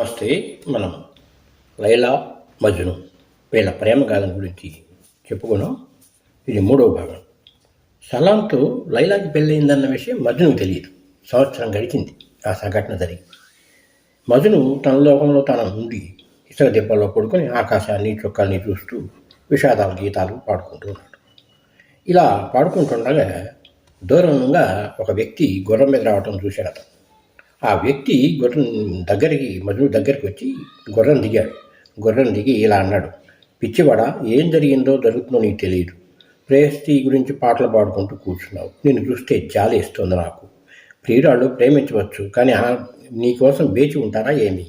వస్తే మనం లైలా మజ్ను వీళ్ళ ప్రేమగాథం గురించి చెప్పుకున్నాం. ఇది మూడవ భాగం. సలాంతో లైలాకి పెళ్ళయిందన్న విషయం మజ్నుకు తెలియదు. సంవత్సరం గడిచింది. ఆ సంఘటన జరిగి మజ్ను తన లోకంలో తన ఉండి ఇసుక దెబ్బల్లో పడుకొని ఆకాశాన్ని చుక్కల్ని చూస్తూ విషాదాల గీతాలు పాడుకుంటున్నాడు ఇలా పాడుకుంటుండగా దూరంగా ఒక వ్యక్తి గుర్రం మీద రావటం చూశాడు అతను ఆ వ్యక్తి గుర్రం దగ్గరికి మధు దగ్గరికి వచ్చి గుర్రం దిగాడు. గుర్రం దిగి ఇలా అన్నాడు పిచ్చివాడ ఏం జరిగిందో జరుగుతుందో నీకు తెలియదు. ప్రేయస్తి గురించి పాటలు పాడుకుంటూ కూర్చున్నావు. నేను చూస్తే జాలి ఇస్తుంది నాకు. ప్రియురాళ్ళు ప్రేమించవచ్చు కానీ నీకోసం వేచి ఉంటారా ఏమి?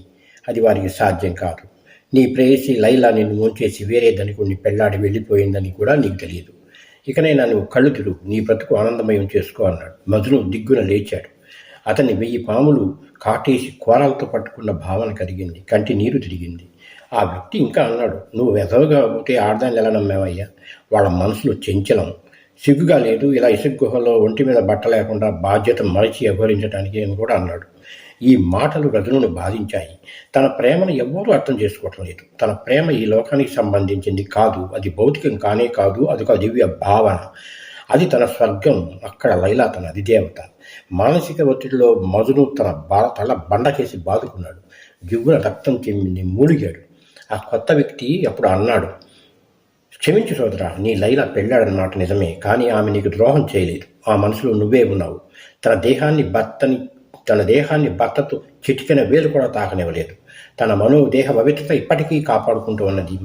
అది వారికి సాధ్యం కాదు. నీ ప్రేయసి లైలా నిన్ను ముంచేసి వేరే దానికి పెళ్ళాడి వెళ్ళిపోయిందని కూడా నీకు తెలియదు. ఇకనైనా నువ్వు కళ్ళు తిరుగు నీ బ్రతుకు ఆనందమయం చేసుకో అన్నాడు. మధును దిగ్గున లేచాడు. అతన్ని వెయ్యి పాములు కాటేసి కోరాలతో పట్టుకున్న భావన కలిగింది. కంటి నీరు తిరిగింది. ఆ వ్యక్తి ఇంకా అన్నాడు నువ్వు వెధవగా పోతే ఆడదాన్ని ఎలా నమ్మావయ్యా? వాళ్ళ మనసులో చెంచలం. సిగ్గుగా లేదు. ఇలా ఇసుక గుహలో ఒంటి మీద బట్ట లేకుండా బాధ్యత మరచి వ్యవహరించడానికి అని కూడా అన్నాడు. ఈ మాటలు రజనుని బాధించాయి. తన ప్రేమను ఎవ్వరూ అర్థం చేసుకోవటం లేదు. తన ప్రేమ ఈ లోకానికి సంబంధించింది కాదు. అది భౌతికం కానే కాదు. అది ఒక దివ్య భావన. అది తన స్వర్గం అక్కడ లైలా తన అధిదేవత. మానసిక ఒత్తిడిలో మధును తన బా తల బండకేసి బాదుకున్నాడు. గివ్వున రక్తం చెమ్మిని మూలిగాడు. ఆ కొత్త వ్యక్తి అప్పుడు అన్నాడు క్షమించు సోదరా నీ లైలా పెళ్ళాడన్నమాట నిజమే కానీ ఆమె నీకు ద్రోహం చేయలేదు. ఆ మనసులో నువ్వే ఉన్నావు. తన దేహాన్ని భర్తని తన దేహాన్ని భర్తతో చిటికిన వేలు కూడా తాకనివ్వలేదు. తన మనోదేహ పవిత్రత ఇప్పటికీ కాపాడుకుంటూ ఉన్నది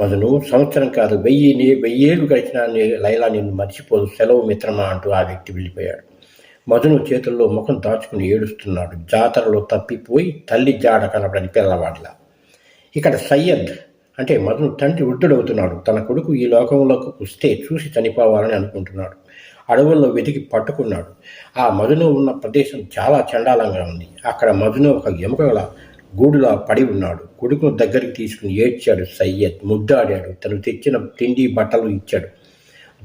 మధును సంవత్సరం కాదు వెయ్యి నీ వెయ్యేళ్ళు గడిచిన లైలా నిన్ను మర్చిపోదు సెలవు మిత్రమా అంటూ ఆ వ్యక్తి వెళ్ళిపోయాడు. మధును చేతుల్లో ముఖం దాచుకుని ఏడుస్తున్నాడు. జాతరలో తప్పిపోయి తల్లి జాడ కనపడని పిల్లవాడిలా. ఇక్కడ సయ్యద్ అంటే మధును తండ్రి వృద్ధుడవుతున్నాడు. తన కొడుకు ఈ లోకంలోకి వస్తే చూసి చనిపోవాలని అనుకుంటున్నాడు. అడవుల్లో వెతికి పట్టుకున్నాడు. ఆ మధును ఉన్న ప్రదేశం చాలా చండాలంగా ఉంది. అక్కడ మధును ఒక ఎముకల గూడులా పడి ఉన్నాడు. కొడుకును దగ్గరికి తీసుకుని ఏడ్చాడు సయ్యద్. ముద్దాడాడు. తను తెచ్చిన తిండి బట్టలు ఇచ్చాడు.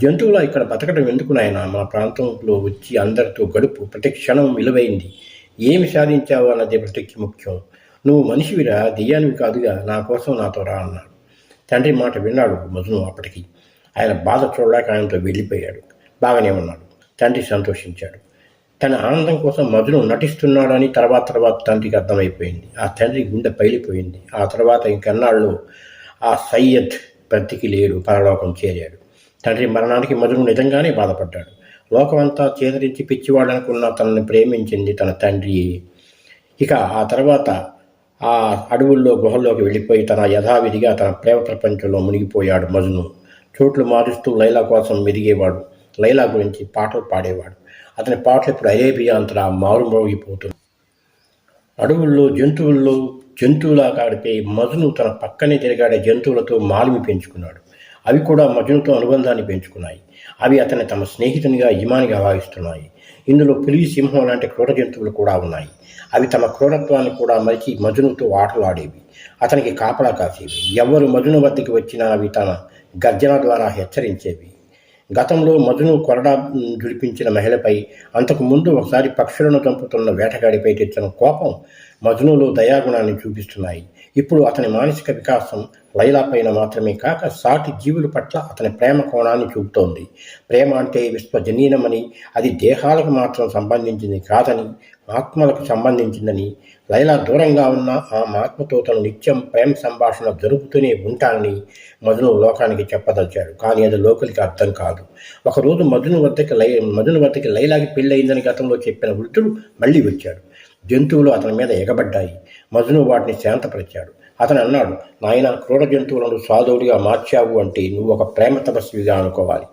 జంతువుల ఇక్కడ బతకడం ఎందుకు నాయన? మా ప్రాంతంలో వచ్చి అందరితో గడుపు. ప్రతి క్షణం విలువైంది. ఏమి సాధించావు అన్నది ప్రతికి ముఖ్యం. నువ్వు మనిషివిరా? దెయ్యానివి కాదుగా. నా కోసం నాతో రా అన్నాడు. తండ్రి మాట విన్నాడు మధును అప్పటికి. ఆయన బాధ చూడలేక ఆయనతో వెళ్ళిపోయాడు. బాగానే ఉన్నాడు. తండ్రి సంతోషించాడు. తన ఆనందం కోసం మధును నటిస్తున్నాడని తర్వాత తర్వాత తండ్రికి అర్థమైపోయింది. ఆ తండ్రి గుండె పైలిపోయింది ఆ తర్వాత ఇంకన్నాళ్ళు ఆ సయ్యద్ బ్రతికి లేడు పరలోకం చేరాడు. తండ్రి మరణానికి మధును నిజంగానే బాధపడ్డాడు. లోకమంతా చేదరించి పిచ్చివాడనుకున్న తనని ప్రేమించింది తన తండ్రి. ఇక ఆ తర్వాత ఆ అడవుల్లో గుహల్లోకి వెళ్ళిపోయి తన యథావిధిగా తన ప్రేమ ప్రపంచంలో మునిగిపోయాడు మజును చోట్లు మారుస్తూ లైలా కోసం మెరిగేవాడు లైలా గురించి పాటలు పాడేవాడు. అతని పాటలు ఇప్పుడు అరేబియా అంతటా మారుమోగిపోతుంది అడవుల్లో జంతువుల్లో జంతువులా కాడిపోయి మజును తన పక్కనే తిరిగాడే జంతువులతో మాలిమి పెంచుకున్నాడు. అవి కూడా మజునుతో అనుబంధాన్ని పెంచుకున్నాయి. అవి అతని తమ స్నేహితునిగా యజమానిగా భావిస్తున్నాయి. ఇందులో పులి సింహం లాంటి క్రూర జంతువులు కూడా ఉన్నాయి. అవి తమ క్రూరత్వాన్ని కూడా మరిచి మజునుతో ఆటలాడేవి. అతనికి కాపలా కాసేవి. ఎవరు మజును వద్దకి వచ్చినా అవి తన గర్జన ద్వారా హెచ్చరించేవి. గతంలో మధును కొరడా జుడిపించిన మహిళపై అంతకు ముందు ఒకసారి పక్షులను చంపుతున్న వేటగాడిపై తెచ్చిన కోపం మధునులో దయాగుణాన్ని చూపిస్తున్నాయి. ఇప్పుడు అతని మానసిక వికాసం లైలా పైన మాత్రమే కాక సాటి జీవుల పట్ల అతని ప్రేమ కోణాన్ని చూపుతోంది. ప్రేమ అంటే విశ్వజనీనమని అది దేహాలకు మాత్రం సంబంధించింది కాదని ఆత్మలకు సంబంధించిందని. లైలా దూరంగా ఉన్న ఆ ఆత్మతో తను నిత్యం ప్రేమ సంభాషణ జరుపుతూనే ఉంటానని మధును లోకానికి చెప్పదలిచాడు. కానీ అది లోకలికి అర్థం కాదు. ఒకరోజు మధును వద్దకి లై మధును వద్దకి లైలాకి పెళ్ళయిందని గతంలో చెప్పిన వృద్ధుడు మళ్ళీ వచ్చాడు. జంతువులు అతని మీద ఎగబడ్డాయి. మధును వాటిని శాంతపరిచాడు. అతను అన్నాడు నాయన క్రూర జంతువులను సాధువుడిగా మార్చావు అంటే నువ్వు ఒక ప్రేమ తపస్విగా అనుకోవాలి.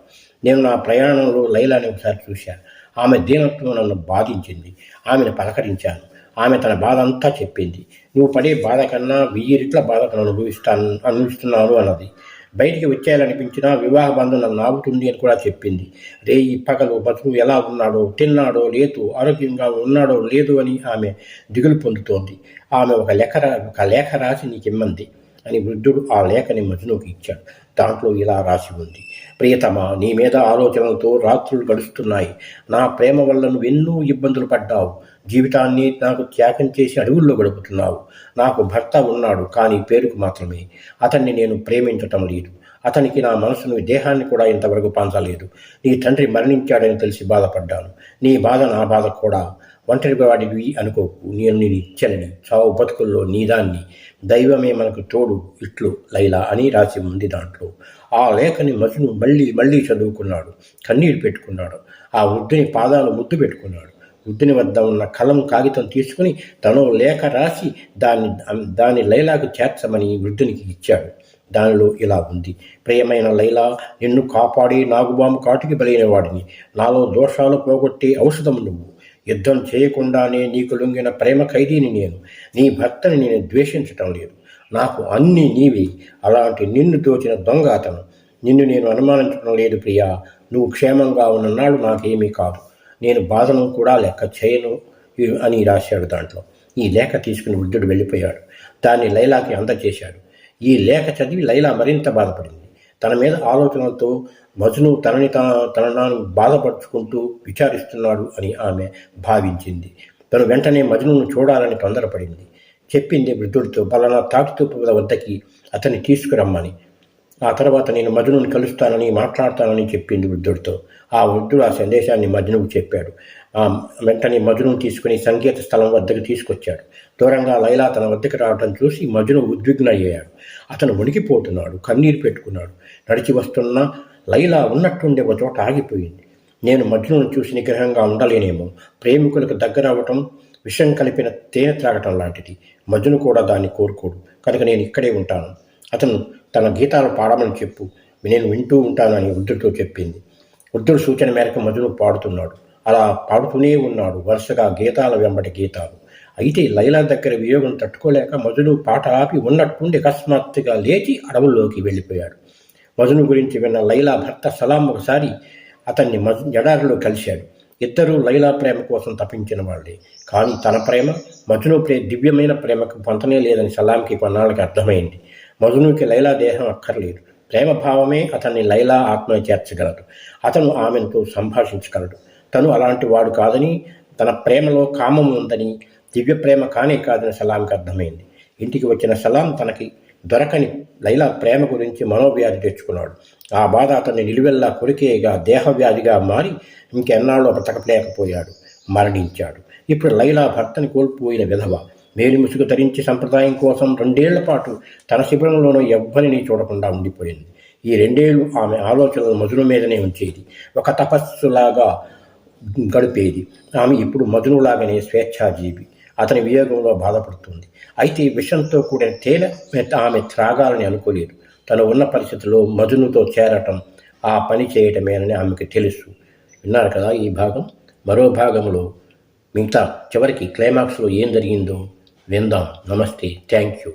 నేను నా ప్రయాణంలో లైలాని ఒకసారి చూశాను. ఆమె దీనత్వం నన్ను బాధించింది. ఆమెను పలకరించాను. ఆమె తన బాధ అంతా చెప్పింది. నువ్వు పడే బాధ కన్నా వెయ్యి రెట్ల బాధకు అనుభవిస్తాను అనుభవిస్తున్నాను అన్నది. బయటికి వచ్చేయాలనిపించినా వివాహ బంధనం నాగుతుంది అని కూడా చెప్పింది. రే ఈ పగలు బతుకు ఎలా ఉన్నాడో తిన్నాడో లేదు ఆరోగ్యంగా ఉన్నాడో లేదు అని ఆమె దిగులు పొందుతోంది. ఆమె ఒక లేఖ ఒక లేఖ రాసి నీకు ఇమ్మంది అని వృద్ధుడు ఆ లేఖని మజునుకి ఇచ్చాడు. దాంట్లో ఇలా రాసి ఉంది. ప్రియతమా నీ మీద ఆలోచనలతో రాత్రులు గడుస్తున్నాయి. నా ప్రేమ వల్ల నువ్వు ఎన్నో ఇబ్బందులు పడ్డావు. జీవితాన్ని నాకు త్యాగం చేసి అడవుల్లో గడుపుతున్నావు. నాకు భర్త ఉన్నాడు కానీ పేరుకు మాత్రమే. అతన్ని నేను ప్రేమించటం లేదు. అతనికి నా మనసును దేహాన్ని కూడా ఇంతవరకు పంచలేదు. నీ తండ్రి మరణించాడని తెలిసి బాధపడ్డాను. నీ బాధ నా బాధ కూడా ఒంటరి వాడివి అనుకోకు. నేను నేను ఇచ్చనని చావు బతుకుల్లో నీదాన్ని దైవమే మనకు తోడు ఇట్లు లైలా అని రాసి ఉంది దాంట్లో. ఆ లేఖని మజును మళ్ళీ మళ్ళీ చదువుకున్నాడు. కన్నీరు పెట్టుకున్నాడు. ఆ వృద్ధుని పాదాలు ముద్దు పెట్టుకున్నాడు. వృద్ధుని వద్ద ఉన్న కలం కాగితం తీసుకుని తను లేఖ రాసి దాన్ని దాన్ని లైలాకు చేర్చమని వృద్ధునికి ఇచ్చాడు. దానిలో ఇలా ఉంది. ప్రియమైన లైలా నిన్ను కాపాడి నాగుబాము కాటికి బలైన వాడిని నాలో దోషాలు పోగొట్టే ఔషధం నువ్వు. యుద్ధం చేయకుండానే నీకు లొంగిన ప్రేమ ఖైదీని నేను. నీ భర్తని నేను ద్వేషించటం లేదు. నాకు అన్నీ నీవి. అలాంటి నిన్ను దోచిన దొంగ అతను. నిన్ను నేను అనుమానించడం లేదు ప్రియా. నువ్వు క్షేమంగా ఉన్ననాడు నాకేమీ కాదు. నేను బాధను కూడా లెక్క చేయను అని రాశాడు దాంట్లో. ఈ లేఖ తీసుకుని వృద్ధుడు వెళ్ళిపోయాడు. దాన్ని లైలాకి అందచేశాడు. ఈ లేఖ చదివి లైలా మరింత బాధపడింది. తన మీద ఆలోచనలతో మజును తనని తనను బాధపరుచుకుంటూ విచారిస్తున్నాడు అని ఆమె భావించింది. తను వెంటనే మజును చూడాలని తొందరపడింది. చెప్పింది వృద్ధుడితో పలానా తాటితూపు వద్దకి అతన్ని తీసుకురమ్మని. ఆ తర్వాత నేను మజునుని కలుస్తానని మాట్లాడతానని చెప్పింది వృద్ధుడితో. ఆ వృద్ధుడు ఆ సందేశాన్ని మజునుకు చెప్పాడు. వెంటనే మజును తీసుకుని సంగీత స్థలం వద్దకు తీసుకొచ్చాడు. దూరంగా లైలా తన వద్దకు రావడం చూసి మజును ఉద్విగ్నయ్యాడు. అతను వణికిపోతున్నాడు కన్నీరు పెట్టుకున్నాడు. నడిచి వస్తున్న లైలా ఉన్నట్టుండే ఒక చోట ఆగిపోయింది. నేను మజ్నును చూసి నిగ్రహంగా ఉండలేనేమో. ప్రేమికులకు దగ్గర అవ్వటం విషం కలిపిన తేనె త్రాగటం లాంటిది. మజ్ను కూడా దాన్ని కోరుకోడు. కనుక నేను ఇక్కడే ఉంటాను. అతను తన గీతాలు పాడమని చెప్పు. నేను వింటూ ఉంటానని వృద్ధుడితో చెప్పింది. వృద్ధుడు సూచన మేరకు మజ్ను పాడుతున్నాడు. అలా పాడుతూనే ఉన్నాడు. వరుసగా గీతాల వెంబటి గీతాలు. అయితే లైలా దగ్గర వియోగం తట్టుకోలేక మజును పాట ఆపి ఉన్నట్టుండి అకస్మాత్తుగా లేచి అడవుల్లోకి వెళ్ళిపోయాడు. మజును గురించి విన్న లైలా భర్త సలాం ఒకసారి అతన్ని మజు ఎడారిలో కలిశాడు. ఇద్దరూ లైలా ప్రేమ కోసం తప్పించిన వాళ్ళే. కానీ తన ప్రేమ మజును ప్రే దివ్యమైన ప్రేమకు పొంతనే లేదని సలాంకి కొన్నాళ్ళకి అర్థమైంది. మజునుకి లైలా దేహం అక్కర్లేదు. ప్రేమ భావమే అతన్ని లైలా ఆత్మ చేర్చగలడు అతను ఆమెతో సంభాషించగలడు. తను అలాంటి వాడు కాదని తన ప్రేమలో కామం ఉందని దివ్య ప్రేమ కానే కాదని సలాంకి అర్థమైంది. ఇంటికి వచ్చిన సలాం తనకి దొరకని లైలా ప్రేమ గురించి మనోవ్యాధి తెచ్చుకున్నాడు. ఆ బాధ అతన్ని నిలువెల్లా కొరికేగా దేహవ్యాధిగా మారి ఇంకెన్నాళ్ళు బ్రతకలేకపోయాడు. మరణించాడు. ఇప్పుడు లైలా భర్తని కోల్పోయిన విధవ. మేలు ముసుగు ధరించి సంప్రదాయం కోసం రెండేళ్ళ పాటు తన శిబిరంలోనూ ఎవ్వరిని చూడకుండా ఉండిపోయింది. ఈ రెండేళ్ళు ఆమె ఆలోచనలు మధును మీదనే ఉంచేది. ఒక తపస్సులాగా గడిపేది. ఆమె ఇప్పుడు మధునులాగానే స్వేచ్ఛాజీవి. అతని వియోగంలో బాధపడుతుంది. అయితే విషంతో కూడిన తేనె ఆమె త్రాగాలని అనుకోలేదు. తను ఉన్న పరిస్థితిలో మధునుతో చేరటం ఆ పని చేయటమేనని ఆమెకు తెలుసు. విన్నారు కదా ఈ భాగం? మరో భాగంలో మిగతా చివరికి క్లైమాక్స్లో ఏం జరిగిందో విందాం. నమస్తే. Thank you.